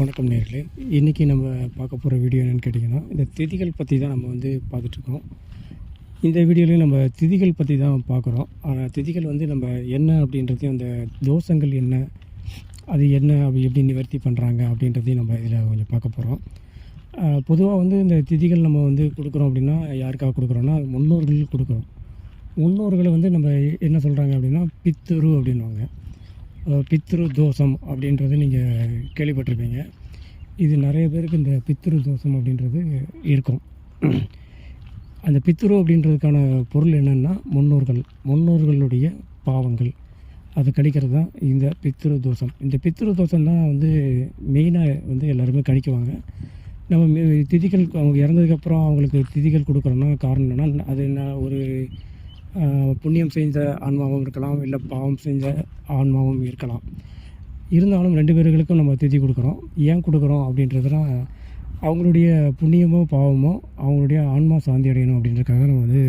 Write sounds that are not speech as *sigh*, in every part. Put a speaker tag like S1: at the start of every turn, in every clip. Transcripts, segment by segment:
S1: வணக்கம் நேர்களே. இன்றைக்கி நம்ம பார்க்க போகிற வீடியோ என்னென்னு கேட்டிங்கன்னா இந்த திதிகள் பற்றி தான் நம்ம வந்து பார்த்துட்ருக்கோம். இந்த வீடியோலையும் நம்ம திதிகள் பற்றி தான் பார்க்குறோம். ஆனால் திதிகள் வந்து நம்ம என்ன அப்படின்றதையும் அந்த தோஷங்கள் என்ன அது என்ன அப்படி எப்படி நிவர்த்தி பண்ணுறாங்க அப்படின்றதையும் நம்ம இதில் கொஞ்சம் பார்க்க போகிறோம் பொதுவாக வந்து இந்த திதிகள் நம்ம வந்து கொடுக்குறோம் அப்படின்னா யாருக்காக கொடுக்குறோன்னா முன்னோர்கள் கொடுக்குறோம். முன்னோர்களை வந்து நம்ம என்ன சொல்கிறாங்க அப்படின்னா பித்துரு அப்படின்வாங்க பித்ரு தோஷம் அப்படின்றது நீங்கள் கேள்விப்பட்டிருப்பீங்க. இது நிறைய பேருக்கு இந்த பித்ரு தோஷம் அப்படின்றது இருக்கும். அந்த பித்ரு அப்படின்றதுக்கான பொருள் என்னென்னா முன்னோர்கள் முன்னோர்களுடைய பாவங்கள். அதை கழிக்கிறது தான் இந்த பித்ரு தோஷம் இந்த பித்ரு தோஷம் தான் வந்து மெயினாக வந்து எல்லாருமே கழிக்குவாங்க நம்ம திதிகள் அவங்க இறந்ததுக்கப்புறம் அவங்களுக்கு திதிகள் கொடுக்குறோன்னா காரணம் என்னென்னா அது என்ன ஒரு புண்ணியம் செஞ்ச ஆன்மாவும் இருக்கலாம் இல்லை பாவம் செஞ்ச ஆன்மாவும் இருக்கலாம். இருந்தாலும் ரெண்டு பேர்களுக்கும் நம்ம திதி கொடுக்குறோம். ஏன் கொடுக்குறோம் அப்படின்றதுலாம் அவங்களுடைய புண்ணியமோ பாவமோ அவங்களுடைய ஆன்மா சாந்தி அடையணும் அப்படின்றதுக்காக நம்ம வந்து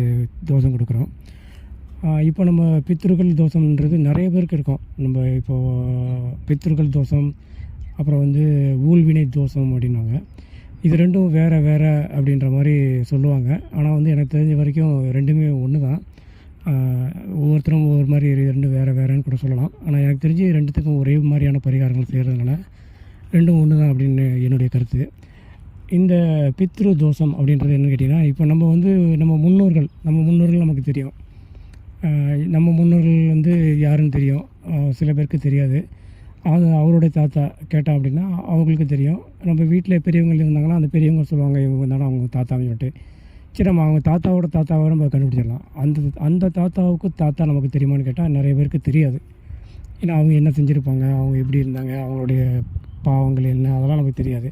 S1: தோஷம் கொடுக்குறோம். இப்போ நம்ம பித்திருக்கள் தோஷம்ன்றது நிறைய பேருக்கு இருக்கும். நம்ம இப்போது பித்திருக்கள் தோஷம் அப்புறம் வந்து ஊழ்வினை தோஷம் அப்படின்னாங்க இது ரெண்டும் வேறு வேறு அப்படின்ற மாதிரி சொல்லுவாங்க. ஆனால் வந்து எனக்கு தெரிஞ்ச வரைக்கும் ரெண்டுமே ஒன்று தான் ஒவ்வொருத்தரும் ஒவ்வொரு மாதிரி ரெண்டு ரெண்டும் வேறு வேறுன்னு கூட சொல்லலாம். ஆனால் எனக்கு தெரிஞ்சு ரெண்டுத்துக்கும் ஒரே மாதிரியான பரிகாரங்கள் செய்கிறதுனால ரெண்டும் ஒன்று தான் அப்படின்னு என்னுடைய கருத்து. இந்த பித்ரு தோஷம் அப்படின்றது என்னன்னு கேட்டிங்கன்னா இப்போ நம்ம வந்து நம்ம முன்னோர்கள் நம்ம முன்னோர்கள் நமக்கு தெரியும். நம்ம முன்னோர்கள் வந்து யாருன்னு தெரியும்? சில பேருக்கு தெரியாது. அது அவருடைய தாத்தா கேட்டால் அப்படின்னா அவங்களுக்கு தெரியும். நம்ம வீட்டில் பெரியவங்க இருந்தாங்கன்னா அந்த பெரியவங்க சொல்லுவாங்க இவங்க தானே அவங்க தாத்தான்னு சொல்லிட்டு. சரி நம்ம அவங்க தாத்தாவோட தாத்தாவை நம்ம கண்டுபிடிச்சிடலாம். அந்த அந்த தாத்தாவுக்கு தாத்தா நமக்கு தெரியுமான்னு கேட்டால் நிறைய பேருக்கு தெரியாது. ஏன்னா அவங்க என்ன செஞ்சுருப்பாங்க அவங்க எப்படி இருந்தாங்க அவங்களுடைய பாவங்கள் என்ன அதெல்லாம் நமக்கு தெரியாது.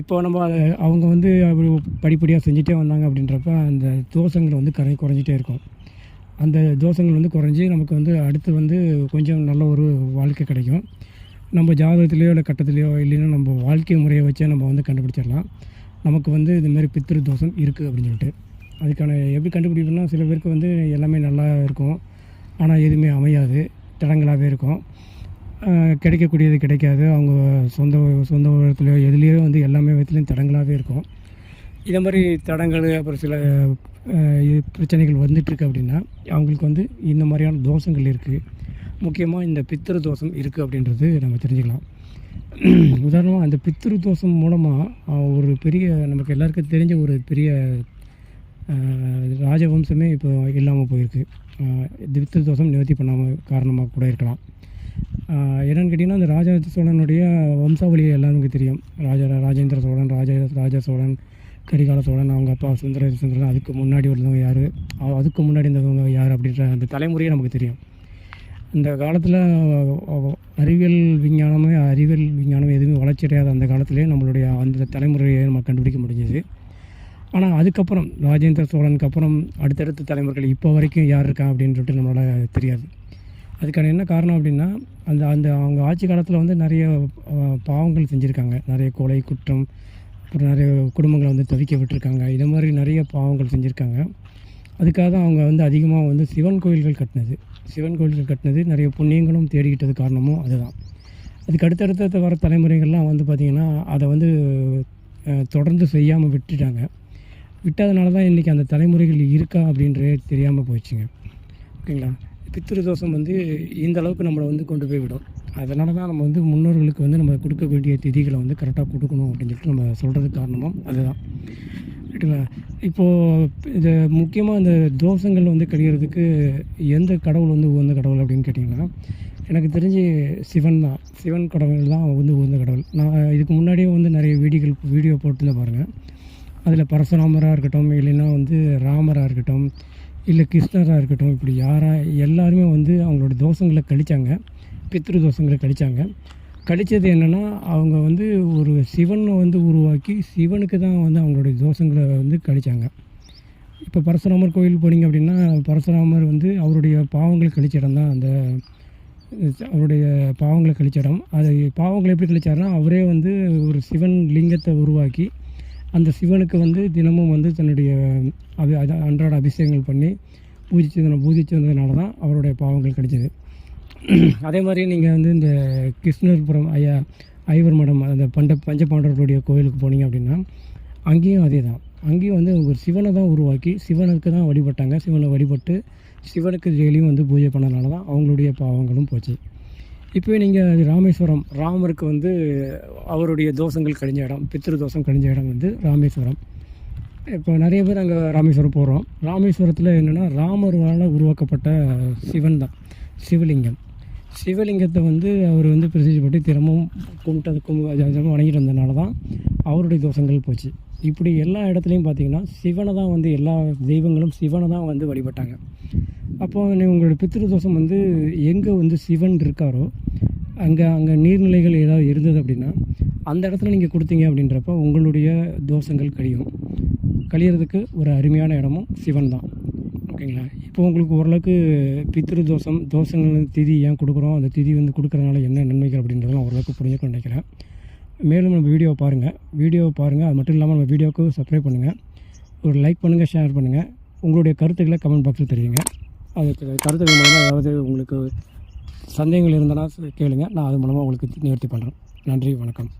S1: இப்போ நம்ம அதை அவங்க வந்து அப்படி படிப்படியாக செஞ்சுட்டே வந்தாங்க அப்படின்றப்ப அந்த தோஷங்கள் வந்து கரை குறைஞ்சிட்டே இருக்கும். அந்த தோஷங்கள் வந்து குறைஞ்சி நமக்கு வந்து அடுத்து வந்து கொஞ்சம் நல்ல ஒரு வாழ்க்கை கிடைக்கும். நம்ம ஜாதகத்துலேயோ இல்லை கட்டத்துலேயோ இல்லைன்னா நம்ம வாழ்க்கை முறையை வச்சே நம்ம வந்து கண்டுபிடிச்சிடலாம். நமக்கு வந்து இதுமாரி பித்திரு தோஷம் இருக்குது அப்படின்னு சொல்லிட்டு. அதுக்கான எப்படி கண்டுபிடிக்கணும்னா சில பேருக்கு வந்து எல்லாமே நல்லா இருக்கும். ஆனால் எதுவுமே அமையாது. தடங்களாகவே இருக்கும். கிடைக்கக்கூடியது கிடைக்காது. அவங்க சொந்த சொந்த உலகத்துலையோ எதுலேயோ வந்து எல்லாமே விதத்துலேயும் தடங்களாகவே இருக்கும். இதை மாதிரி தடங்கள் அப்புறம் சில இது பிரச்சனைகள் வந்துட்டுருக்கு அப்படின்னா அவங்களுக்கு வந்து இந்த மாதிரியான தோஷங்கள் இருக்குது முக்கியமாக இந்த பித்திரு தோஷம் இருக்குது அப்படின்றது நம்ம தெரிஞ்சுக்கலாம். *clears throat* உதாரணமாக அந்த பித்திரு தோஷம் மூலமாக ஒரு பெரிய நமக்கு எல்லாருக்கும் தெரிஞ்ச ஒரு பெரிய ராஜவம்சமே இப்போ இல்லாமல் போயிருக்கு. பித்திரு தோஷம் நிவர்த்தி பண்ணாமல் காரணமாக கூட இருக்கலாம். என்னென்னு கேட்டிங்கன்னா அந்த ராஜ சோழனுடைய வம்சாவளி எல்லாருக்கும் தெரியும். ராஜா ராஜேந்திர சோழன் ராஜ ராஜ சோழன் கரிகால சோழன் அவங்க அப்பா சுந்தர சுந்தரன் அதுக்கு முன்னாடி உள்ளவங்க யார்? அதுக்கு முன்னாடி இருந்தவங்க யார் அப்படின்ற அந்த தலைமுறையே நமக்கு தெரியும். இந்த காலத்தில் அறிவியல் விஞ்ஞானமே அறிவியல் விஞ்ஞானம் எதுவுமே வளர்ச்சி அடையாத அந்த காலத்திலே நம்மளுடைய அந்த தலைமுறையை நம்ம கண்டுபிடிக்க முடிஞ்சது. ஆனால் அதுக்கப்புறம் ராஜேந்திர சோழனுக்கு அப்புறம் அடுத்தடுத்த தலைமுறைகள் இப்போ வரைக்கும் யார் இருக்கா அப்படின்னு சொல்லிட்டு நம்மளால் தெரியாது. அதுக்கான என்ன காரணம் அப்படின்னா அந்த அந்த அவங்க ஆட்சி காலத்தில் வந்து நிறைய பாவங்கள் செஞ்சுருக்காங்க. நிறைய கொலை குற்றம் அப்புறம் நிறைய குடும்பங்களை வந்து தவிக்க விட்டுருக்காங்க. இது மாதிரி நிறைய பாவங்கள் செஞ்சுருக்காங்க. அதுக்காக தான் அவங்க வந்து அதிகமாக வந்து சிவன் கோயில்கள் கட்டினது. சிவன் கோயில்கள் கட்டினது நிறைய புண்ணியங்களும் தேடிக்கிட்டது காரணமும் அதுதான். அதுக்கு அடுத்தடுத்த வர தலைமுறைகள்லாம் வந்து பார்த்திங்கன்னா அதை வந்து தொடர்ந்து செய்யாமல் விட்டுட்டாங்க. விட்டதுனால தான் இன்றைக்கி அந்த தலைமுறைகள் இருக்கா அப்படின்றே தெரியாமல் போயிடுச்சுங்க. ஓகேங்களா? பித்திரு தோஷம் வந்து இந்த அளவுக்கு நம்மளை வந்து கொண்டு போய் விடும். அதனால தான் நம்ம வந்து முன்னோர்களுக்கு வந்து நம்ம கொடுக்க வேண்டிய திதிகளை வந்து கரெக்டாக கொடுக்கணும் அப்படின்னு சொல்லிட்டு நம்ம சொல்கிறது காரணமும் அதுதான். ரைட்டுங்களா இப்போது இது முக்கியமாக இந்த தோஷங்கள் வந்து கழியறதுக்கு எந்த கடவுள் வந்து உகந்த கடவுள் அப்படின்னு கேட்டிங்கன்னா எனக்கு தெரிஞ்சு சிவன் தான். சிவன் கடவுள் தான் வந்து உகந்த கடவுள். நான் இதுக்கு முன்னாடியே வந்து நிறைய வீடியோகள் வீடியோ போட்டுருந்தேன் பாருங்கள் அதில் பரசுராமராக இருக்கட்டும் இல்லைன்னா வந்து ராமராக இருக்கட்டும் இல்லை கிருஷ்ணராக இருக்கட்டும் இப்படி யாராக எல்லாருமே வந்து அவங்களோட தோஷங்களை கழிச்சாங்க. பித்ரு தோஷங்களை கழித்தாங்க கழிச்சது என்னென்னா அவங்க வந்து ஒரு சிவனை வந்து ஒரு உருவாக்கி சிவனுக்கு தான் வந்து அவங்களுடைய தோஷங்களை வந்து கழித்தாங்க இப்போ பரசுராமர் கோயில் போனீங்க அப்படின்னா பரசுராமர் வந்து அவருடைய பாவங்களை கழிச்ச இடம் தான் அந்த அவருடைய பாவங்களை கழிச்ச இடம். அது பாவங்களை எப்படி கழிச்சாருன்னா அவரே வந்து ஒரு சிவன் லிங்கத்தை உருவாக்கி அந்த சிவனுக்கு வந்து தினமும் வந்து தன்னுடைய அபி அன்றாட அபிஷேகங்கள் பண்ணி பூஜிச்சது பூஜிச்சு வந்ததுனால தான் அவருடைய பாவங்கள் கிடைச்சது *clears throat* அதே மாதிரி நீங்கள் வந்து இந்த கிருஷ்ணர்புரம் ஐயா ஐவர் மடம் அந்த பண்ட பஞ்சபாண்டவர்களுடைய கோயிலுக்கு போனீங்க அப்படின்னா அங்கேயும் அதே தான் அங்கேயும் வந்து ஒரு சிவனை தான் உருவாக்கி சிவனுக்கு தான் வழிபட்டாங்க. சிவனை வழிபட்டு சிவனுக்கு டெய்லியும் வந்து பூஜை பண்ணனால தான் அவங்களுடைய பாவங்களும் போச்சு. இப்போ நீங்கள் ராமேஸ்வரம் ராமருக்கு வந்து அவருடைய தோஷங்கள் கழிஞ்ச இடம் பித்திரு தோஷம் கழிஞ்ச இடம் வந்து ராமேஸ்வரம். இப்போ நிறைய பேர் அங்கே ராமேஸ்வரம் போகிறோம் ராமேஸ்வரத்தில் என்னென்னா ராமரால் உருவாக்கப்பட்ட சிவன் தான் சிவலிங்கம். சிவலிங்கத்தை வந்து அவர் வந்து பிரசிக்கப்பட்டு தினமும் கும்பிட்டு கும்பி தினமும் வணங்கிட்டு வந்தனால தான் அவருடைய தோஷங்கள் போச்சு. இப்படி எல்லா இடத்துலையும் பார்த்தீங்கன்னா சிவனை தான் வந்து எல்லா தெய்வங்களும் சிவனை தான் வந்து வழிபட்டாங்க. அப்போ நீ உங்களோட பித்திரு தோஷம் வந்து எங்கே வந்து சிவன் இருக்காரோ அங்கே அங்கே நீர்நிலைகள் ஏதாவது இருந்தது அப்படின்னா அந்த இடத்துல நீங்கள் கொடுத்தீங்க அப்படின்றப்ப உங்களுடைய தோஷங்கள் கழியும். கழியறதுக்கு ஒரு அருமையான இடமும் சிவன் தான். ஓகேங்களா இப்போ உங்களுக்கு ஓரளவுக்கு பித்ரு தோஷம் தோஷங்கள் திதி ஏன் கொடுக்குறோம்? அந்த திதி வந்து கொடுக்குறதுனால என்ன நன்மைகள் அப்படின்றதெல்லாம் ஓரளவுக்கு புரிஞ்சுக்கணும்னு நினைக்கிறேன். மேலும் நம்ம வீடியோவை பாருங்கள் வீடியோவை பாருங்கள் அது மட்டும் இல்லாமல் நம்ம வீடியோவுக்கு சப்ஸ்கிரைப் பண்ணுங்கள் ஒரு லைக் பண்ணுங்கள் ஷேர் பண்ணுங்கள் உங்களுடைய கருத்துக்களை கமெண்ட் பாக்ஸில் தெரியுங்க அதுக்கு கருத்துக்கள் மூலமாக ஏதாவது உங்களுக்கு சந்தேகங்கள் இருந்தனா கேளுங்கள் நான் அது மூலமாக உங்களுக்கு நிவர்த்தி பண்ணுறேன் நன்றி வணக்கம்.